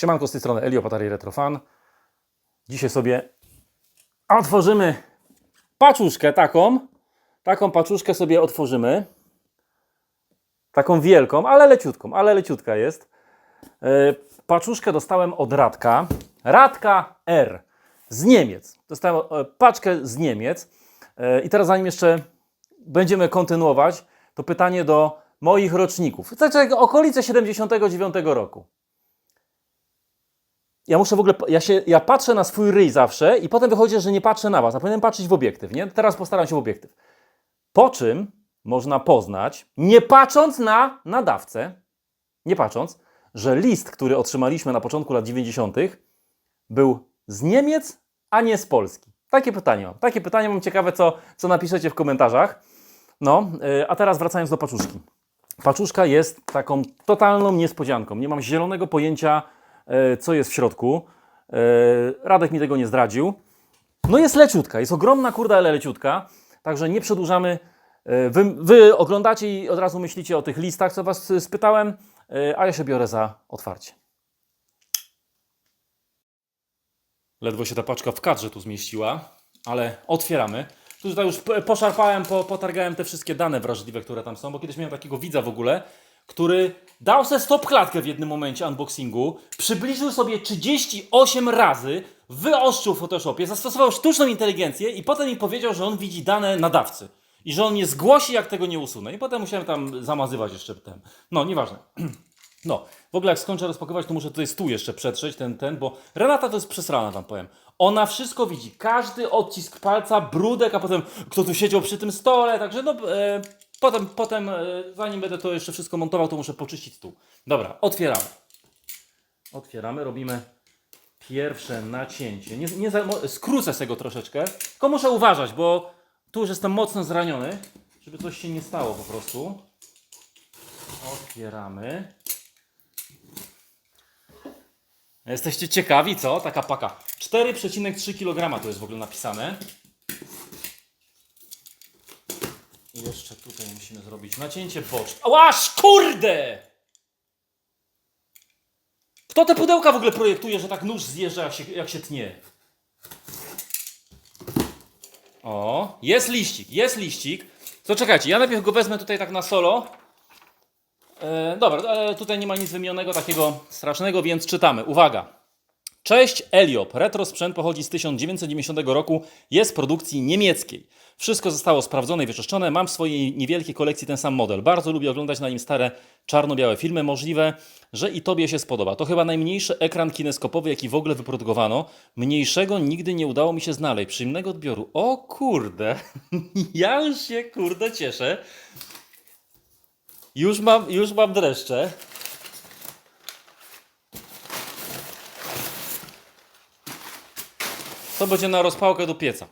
Siemanko z tej strony Elio Patari Retrofan. Dzisiaj sobie otworzymy paczuszkę taką. Taką paczuszkę sobie otworzymy. Taką wielką, ale leciutką, ale leciutka jest. E, Paczuszkę dostałem od Radka. Radka R. Z Niemiec. Dostałem e, paczkę z Niemiec. E, I teraz zanim jeszcze będziemy kontynuować, to pytanie do moich roczników. Znaczy okolice 79 roku. Ja muszę w ogóle, ja, się, ja patrzę na swój ryj zawsze i potem wychodzi, że nie patrzę na was, a powinienem patrzeć w obiektyw, nie? Teraz postaram się w obiektyw. Po czym można poznać, nie patrząc na nadawcę, nie patrząc, że list, który otrzymaliśmy na początku lat 90., był z Niemiec, a nie z Polski. Takie pytanie mam. Takie pytanie mam ciekawe, co, co napiszecie w komentarzach. No, yy, a teraz wracając do paczuszki. Paczuszka jest taką totalną niespodzianką. Nie mam zielonego pojęcia, co jest w środku. E, Radek mi tego nie zdradził. No jest leciutka, jest ogromna kurda, ale leciutka. Także nie przedłużamy. E, Wy, wy oglądacie i od razu myślicie o tych listach, co was e, spytałem, e, a ja się biorę za otwarcie. Ledwo się ta paczka w kadrze tu zmieściła, ale otwieramy. Tu tutaj już poszarpałem, po, potargałem te wszystkie dane wrażliwe, które tam są, bo kiedyś miałem takiego widza w ogóle, który dał se stop klatkę w jednym momencie unboxingu, przybliżył sobie 38 razy, wyostrzył w Photoshopie, zastosował sztuczną inteligencję i potem mi powiedział, że on widzi dane nadawcy. I że on nie zgłosi, jak tego nie usunę. I potem musiałem tam zamazywać jeszcze ten. No, nieważne. No, w ogóle jak skończę rozpakować, to muszę tutaj stół jeszcze przetrzeć, ten, ten, bo Renata to jest przesrana, wam powiem. Ona wszystko widzi, każdy odcisk palca, brudek, a potem kto tu siedział przy tym stole, także no, e, potem, potem e, zanim będę to jeszcze wszystko montował, to muszę poczyścić stół. Dobra, otwieramy. Otwieramy, robimy pierwsze nacięcie. Nie, nie za, skrócę sobie go troszeczkę, tylko muszę uważać, bo tu już jestem mocno zraniony, żeby coś się nie stało po prostu. Otwieramy. Jesteście ciekawi, co? Taka paka. 4,3 kg to jest w ogóle napisane. Jeszcze tutaj musimy zrobić nacięcie boczne. Łaż, kurde! Kto te pudełka w ogóle projektuje, że tak nóż zjeżdża, jak się, jak się tnie? O, jest liścik, jest liścik. To czekajcie, ja najpierw go wezmę tutaj tak na solo. E, dobra, e, tutaj nie ma nic wymienionego takiego strasznego, więc czytamy. Uwaga. Cześć Eliop. Retro sprzęt pochodzi z 1990 roku, jest produkcji niemieckiej. Wszystko zostało sprawdzone i wyczyszczone. Mam w swojej niewielkiej kolekcji ten sam model. Bardzo lubię oglądać na nim stare czarno-białe filmy. Możliwe, że i Tobie się spodoba. To chyba najmniejszy ekran kineskopowy, jaki w ogóle wyprodukowano. Mniejszego nigdy nie udało mi się znaleźć. Przyjemnego odbioru. O kurde, ja już się kurde cieszę. Już mam, już mam dreszcze. To będzie na rozpałkę do pieca.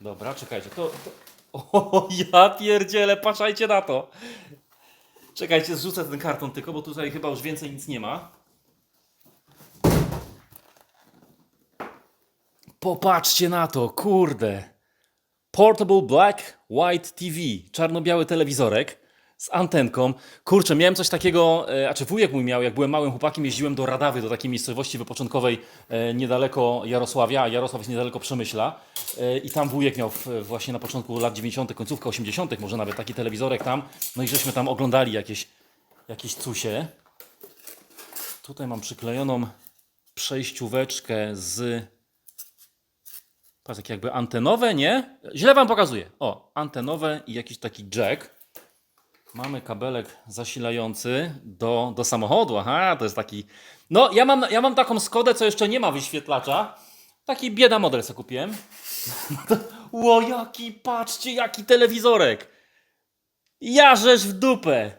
Dobra, czekajcie, to... to... O, ja pierdzielę, patrzajcie na to. Czekajcie, zrzucę ten karton tylko, bo tutaj chyba już więcej nic nie ma. Popatrzcie na to, kurde. Portable Black White TV, czarno-biały telewizorek z antenką. Kurczę, miałem coś takiego, e, a czy wujek mój miał, jak byłem małym chłopakiem, jeździłem do Radawy, do takiej miejscowości wypoczynkowej e, niedaleko Jarosławia, a Jarosław jest niedaleko Przemyśla. E, I tam wujek miał właśnie na początku lat 90., końcówka 80., może nawet taki telewizorek tam. No i żeśmy tam oglądali jakieś, jakieś cusie. Tutaj mam przyklejoną przejścióweczkę z Patrz, jakby antenowe, nie? Źle wam pokazuję. O, antenowe i jakiś taki jack. Mamy kabelek zasilający do, do samochodu. Aha, to jest taki. No, ja mam, ja mam taką Skodę, co jeszcze nie ma wyświetlacza. Taki bieda model sobie kupiłem. Ło, jaki, patrzcie, jaki telewizorek. Ja żeż w dupę.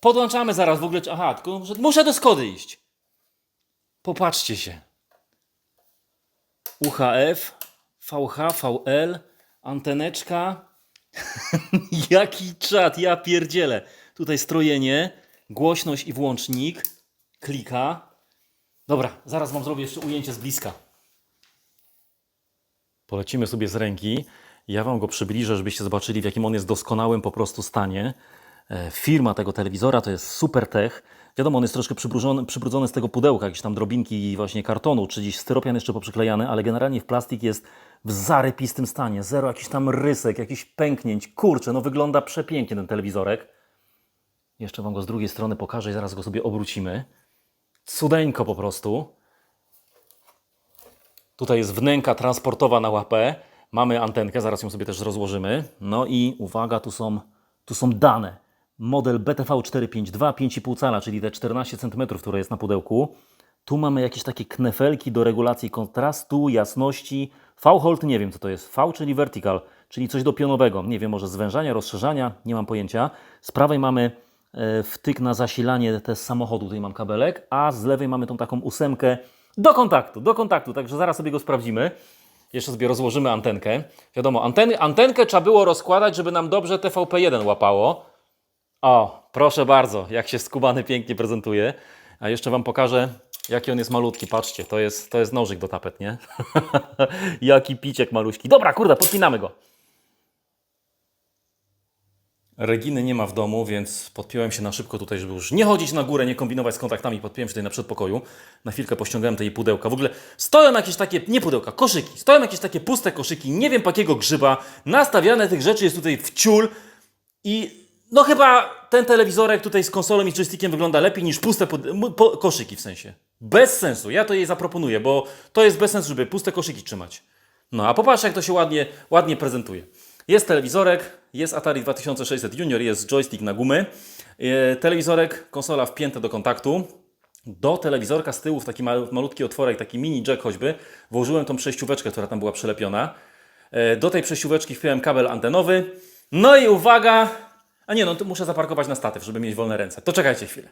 Podłączamy zaraz w ogóle. Aha, tylko muszę, muszę do Skody iść. Popatrzcie się. UHF, VH, VL, anteneczka. Jaki czat, ja pierdzielę. Tutaj strojenie, głośność i włącznik, klika. Dobra, zaraz wam zrobię jeszcze ujęcie z bliska. Polecimy sobie z ręki. Ja wam go przybliżę, żebyście zobaczyli, w jakim on jest doskonałym po prostu stanie. E, Firma tego telewizora to jest Supertech. Wiadomo, on jest troszkę przybrudzony, przybrudzony z tego pudełka, jakieś tam drobinki i właśnie kartonu, czy gdzieś styropian jeszcze poprzyklejany, ale generalnie w plastik jest w zarypistym stanie. Zero jakichś tam rysek, jakichś pęknięć. Kurczę, no wygląda przepięknie ten telewizorek. Jeszcze Wam go z drugiej strony pokażę i zaraz go sobie obrócimy. Cudeńko po prostu. Tutaj jest wnęka transportowa na łapę. Mamy antenkę, zaraz ją sobie też rozłożymy. No i uwaga, tu są, tu są dane. Model BTV 452, 5,5 cala, czyli te 14 cm, które jest na pudełku. Tu mamy jakieś takie knefelki do regulacji kontrastu, jasności. V-hold nie wiem co to jest. V, czyli vertical, czyli coś do pionowego. Nie wiem, może zwężania, rozszerzania, nie mam pojęcia. Z prawej mamy e, wtyk na zasilanie te z samochodu, tutaj mam kabelek, a z lewej mamy tą taką ósemkę do kontaktu, do kontaktu, także zaraz sobie go sprawdzimy. Jeszcze sobie rozłożymy antenkę. Wiadomo, anten, antenkę trzeba było rozkładać, żeby nam dobrze TVP1 łapało. O, proszę bardzo, jak się skubany pięknie prezentuje. A jeszcze Wam pokażę, jaki on jest malutki. Patrzcie, to jest, to jest nożyk do tapet, nie? jaki piciek maluśki. Dobra, kurde, podpinamy go. Reginy nie ma w domu, więc podpiąłem się na szybko tutaj, żeby już nie chodzić na górę, nie kombinować z kontaktami. Podpiąłem się tutaj na przedpokoju. Na chwilkę pościągałem te jej pudełka. W ogóle stoją jakieś takie, nie pudełka, koszyki. Stoją jakieś takie puste koszyki, nie wiem jakiego grzyba. Nastawiane tych rzeczy jest tutaj w ciul. I no chyba ten telewizorek tutaj z konsolą i joystickiem wygląda lepiej niż puste pod, po, koszyki w sensie. Bez sensu. Ja to jej zaproponuję, bo to jest bez sensu, żeby puste koszyki trzymać. No a popatrz jak to się ładnie, ładnie prezentuje. Jest telewizorek, jest Atari 2600 Junior, jest joystick na gumy. E, Telewizorek, konsola wpięta do kontaktu. Do telewizorka z tyłu w taki malu- malutki otworek, taki mini jack choćby, włożyłem tą przejścióweczkę, która tam była przylepiona. E, Do tej przejścióweczki wpiąłem kabel antenowy. No i uwaga! A nie, no to muszę zaparkować na statyw, żeby mieć wolne ręce. To czekajcie chwilę.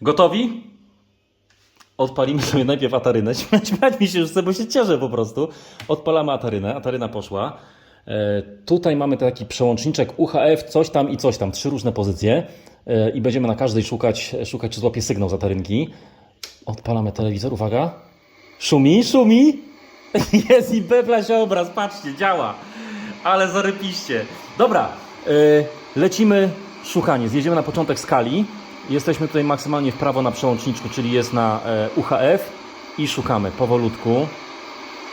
Gotowi? Odpalimy sobie najpierw atarynę. Śmiać mi się już bo się cieszę po prostu. Odpalamy atarynę. Ataryna poszła. E, tutaj mamy taki przełączniczek UHF, coś tam i coś tam. Trzy różne pozycje. E, I będziemy na każdej szukać, szukać czy złapie sygnał z atarynki. Odpalamy telewizor, uwaga. Szumi, szumi. Jest i bebla się obraz, patrzcie, działa. Ale zarypiście. Dobra, lecimy szukanie. Zjedziemy na początek skali. Jesteśmy tutaj maksymalnie w prawo na przełączniczku, czyli jest na e, UHF i szukamy powolutku.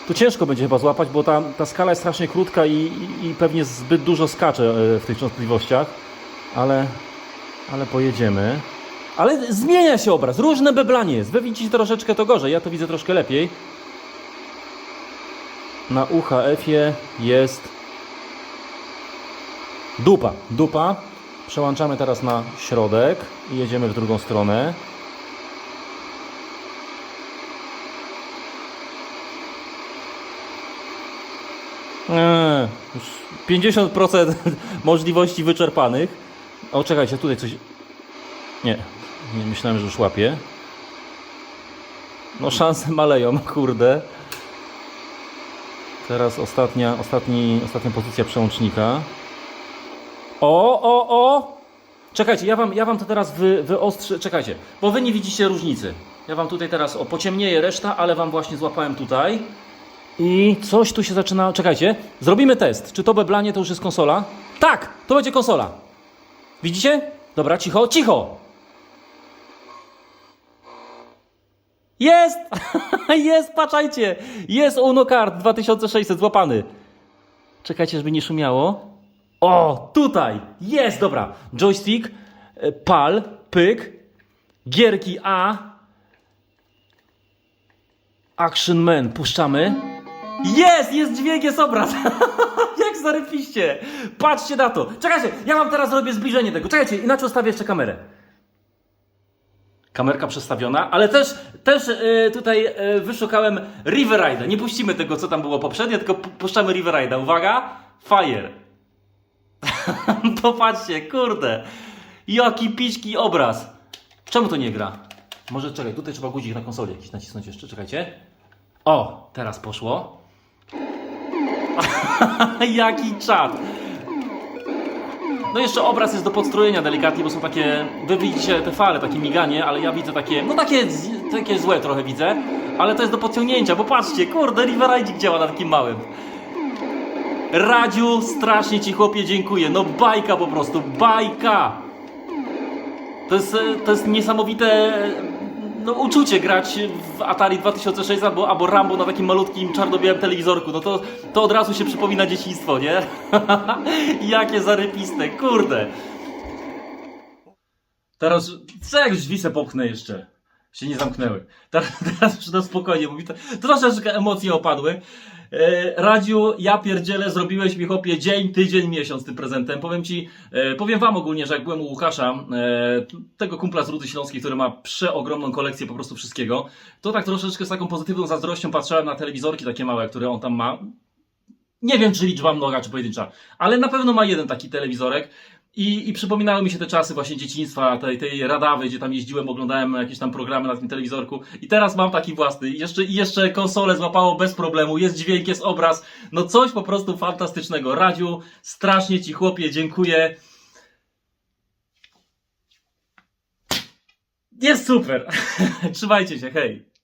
Tu ciężko będzie chyba złapać, bo ta, ta skala jest strasznie krótka i, i, i pewnie zbyt dużo skacze e, w tych częstotliwościach, ale, ale pojedziemy. Ale zmienia się obraz, różne beblanie jest. Wy widzicie troszeczkę to gorzej, ja to widzę troszkę lepiej. Na UHF-ie jest dupa. Dupa. Przełączamy teraz na środek i jedziemy w drugą stronę. Eee, już 50% możliwości wyczerpanych. O, czekajcie, tutaj coś. Nie, nie myślałem, że już łapie. No, szanse maleją, kurde. Teraz ostatnia, ostatni, ostatnia pozycja przełącznika. O, o, o! Czekajcie, ja wam, ja wam to teraz wy, wyostrzę. Czekajcie, bo wy nie widzicie różnicy. Ja wam tutaj teraz o pociemnieje reszta, ale wam właśnie złapałem tutaj. I coś tu się zaczyna. Czekajcie, zrobimy test. Czy to beblanie to już jest konsola? Tak, to będzie konsola. Widzicie? Dobra, cicho, cicho! Jest! jest, patrzajcie! Jest Uno Card 2600 złapany. Czekajcie, żeby nie szumiało. O, tutaj! Jest, dobra. Joystick, e, pal, pyk, gierki A. Action Man, puszczamy. Jest, jest dźwięk, jest obraz. Jak zarypiście. Patrzcie na to. Czekajcie, ja wam teraz robię zbliżenie tego. Czekajcie, inaczej ustawię jeszcze kamerę. Kamerka przestawiona, ale też, też e, tutaj e, wyszukałem River Rider. Nie puścimy tego, co tam było poprzednio, tylko pu- puszczamy River Rider. Uwaga, fire. Popatrzcie, kurde. Jaki piczki obraz. Czemu to nie gra? Może czekaj, tutaj trzeba guzik na konsoli jakiś nacisnąć jeszcze, czekajcie. O, teraz poszło. Jaki czad. No jeszcze obraz jest do podstrojenia delikatnie, bo są takie, wy widzicie te fale, takie miganie, ale ja widzę takie, no takie, takie złe trochę widzę, ale to jest do podciągnięcia, bo patrzcie, kurde, Riveride działa na takim małym. Radziu, strasznie ci chłopie dziękuję, no bajka po prostu, bajka. To jest, e, to jest niesamowite e, no, uczucie grać w Atari 2600 albo, albo Rambo na takim malutkim czarno-białym telewizorku. No to, to od razu się przypomina dzieciństwo, nie? Jakie zarypiste, kurde. Teraz, co jak se popchnę jeszcze? Się nie zamknęły. Teraz, teraz już na spokojnie, bo mi troszeczkę emocje opadły. E, Radziu, ja pierdzielę, zrobiłeś mi chłopie dzień, tydzień, miesiąc tym prezentem. Powiem ci, e, powiem wam ogólnie, że jak byłem u Łukasza, e, tego kumpla z Rudy Śląskiej, który ma przeogromną kolekcję po prostu wszystkiego, to tak troszeczkę z taką pozytywną zazdrością patrzyłem na telewizorki takie małe, które on tam ma. Nie wiem, czy liczba mnoga, czy pojedyncza, ale na pewno ma jeden taki telewizorek. I, I przypominały mi się te czasy właśnie dzieciństwa, tej, tej radawy, gdzie tam jeździłem, oglądałem jakieś tam programy na tym telewizorku. I teraz mam taki własny. I jeszcze, i jeszcze konsolę złapało bez problemu. Jest dźwięk, jest obraz. No coś po prostu fantastycznego. Radziu, strasznie Ci chłopie, dziękuję. Jest super. Trzymajcie się, hej.